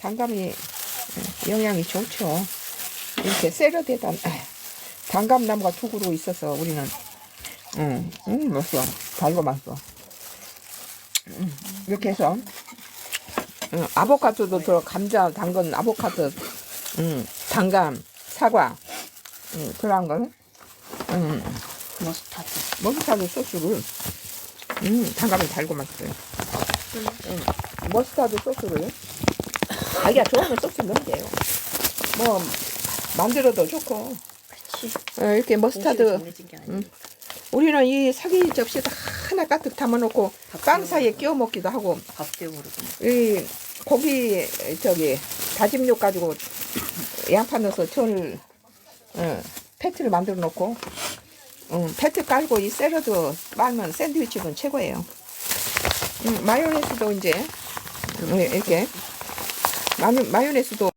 단감이 음, 영양이 좋죠. 이렇게 샐러드에다 아, 단감나무가 두 그루 있어서 우리는 음, 음 맛있어. 달고 맛있어. 음, 이렇게 해서 음, 아보카도도 들어 감자 당근 아보카도 음, 단감 사과 음, 그런 걸 음, 머스타드. 머스타드 소스를 음, 단감이 달고 맛있어요. 음, 머스타드 소스를 자기가 좋아하는 소스 넣으면 돼요. 뭐 만들어도 좋고 그렇지. 어, 이렇게 머스타드. 음. 우리는 이 사기 접시에다 하나 가득 담아놓고 빵 사이에 끼워 먹기도 하고 밥. 이 고기 저기 다짐육 가지고 양파 넣어서 전을 어, 패티를 만들어 놓고 음, 패티 깔고 이 샐러드 빨면 샌드위치는 최고예요. 음, 마요네즈도 이제 음, 이렇게 마요, 마요네즈도